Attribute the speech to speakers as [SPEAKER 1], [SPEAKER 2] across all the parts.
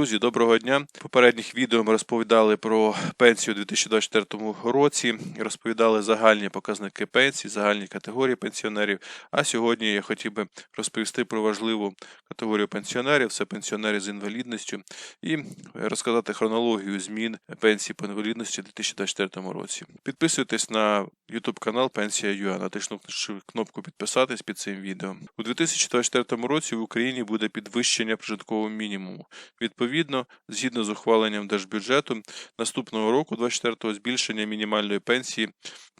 [SPEAKER 1] Друзі, доброго дня. В попередніх відео ми розповідали про пенсію у 2024 році, розповідали загальні показники пенсій, загальні категорії пенсіонерів. А сьогодні я хотів би розповісти про важливу категорію пенсіонерів це пенсіонери з інвалідністю, і розказати хронологію змін пенсії по інвалідності у 2024 році. Підписуйтесь на YouTube канал Пенсія ЮА, натиснувши кнопку підписатись під цим відео. У 2024 році в Україні буде підвищення прожиткового мінімуму. Відповідно, згідно з ухваленням держбюджету, наступного року, 24-го, збільшення мінімальної пенсії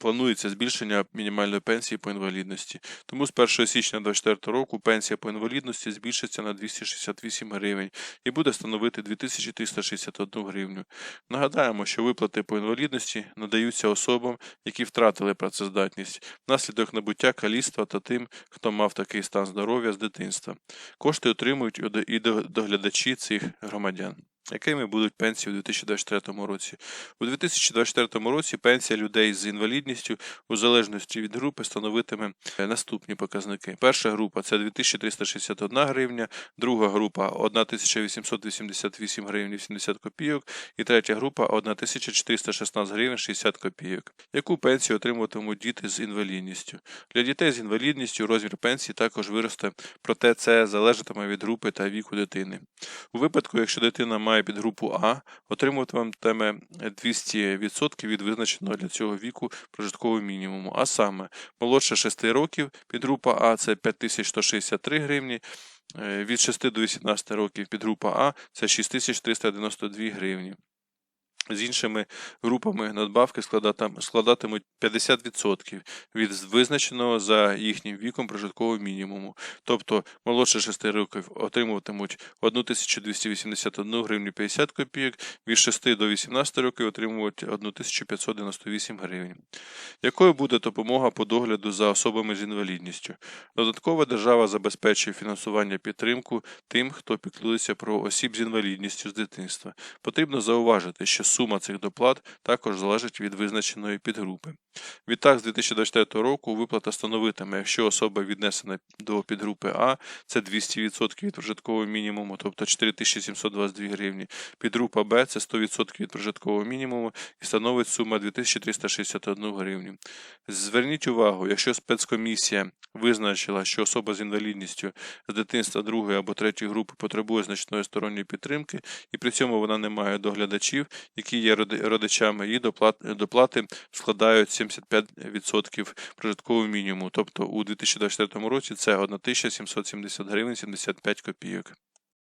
[SPEAKER 1] планується збільшення мінімальної пенсії по інвалідності. Тому з 1 січня 2024 року пенсія по інвалідності збільшиться на 268 гривень і буде становити 2361 гривню. Нагадаємо, що виплати по інвалідності надаються особам, які втратили працездатність внаслідок набуття каліцтва та тим, хто мав такий стан здоров'я з дитинства. Кошти отримують і до- доглядачі цих громадян громадян якими будуть пенсії у 2024 році? У 2024 році пенсія людей з інвалідністю у залежності від групи становитиме е, наступні показники. Перша група це 2361 гривня, друга група 1888 гривень 80 копійок і третя група 1416 гривень 60 копійок. Яку пенсію отримуватимуть діти з інвалідністю? Для дітей з інвалідністю розмір пенсії також виросте, проте це залежатиме від групи та віку дитини. У випадку, якщо дитина має підгрупу А, отримуватиме 200% від визначеного для цього віку прожиткового мінімуму. А саме, молодше 6 років підгрупа А це 5163 гривні, е, від 6 до 18 років підгрупа А це 6392 гривні. З іншими групами надбавки складатимуть 50% від визначеного за їхнім віком прожиткового мінімуму. Тобто молодше 6 років отримуватимуть 1281 гривню 50 копійок, від 6 до 18 років отримують 1598 гривень. Якою буде допомога по догляду за особами з інвалідністю? Додаткова держава забезпечує фінансування підтримку тим, хто піклується про осіб з інвалідністю з дитинства. Потрібно зауважити, що сума цих доплат також залежить від визначеної підгрупи. Відтак, з 2024 року виплата становитиме, якщо особа віднесена до підгрупи А, це 200% від прожиткового мінімуму, тобто 4722 гривні. Підгрупа Б це 100% від прожиткового мінімуму і становить сума 2361 гривню. Зверніть увагу, якщо спецкомісія визначила, що особа з інвалідністю з дитинства другої або третьої групи потребує значної сторонньої підтримки, і при цьому вона не має доглядачів, які є родичами, її доплат, доплати складають 75% прожиткового мінімуму. Тобто у 2024 році це 1770 гривень 75 копійок.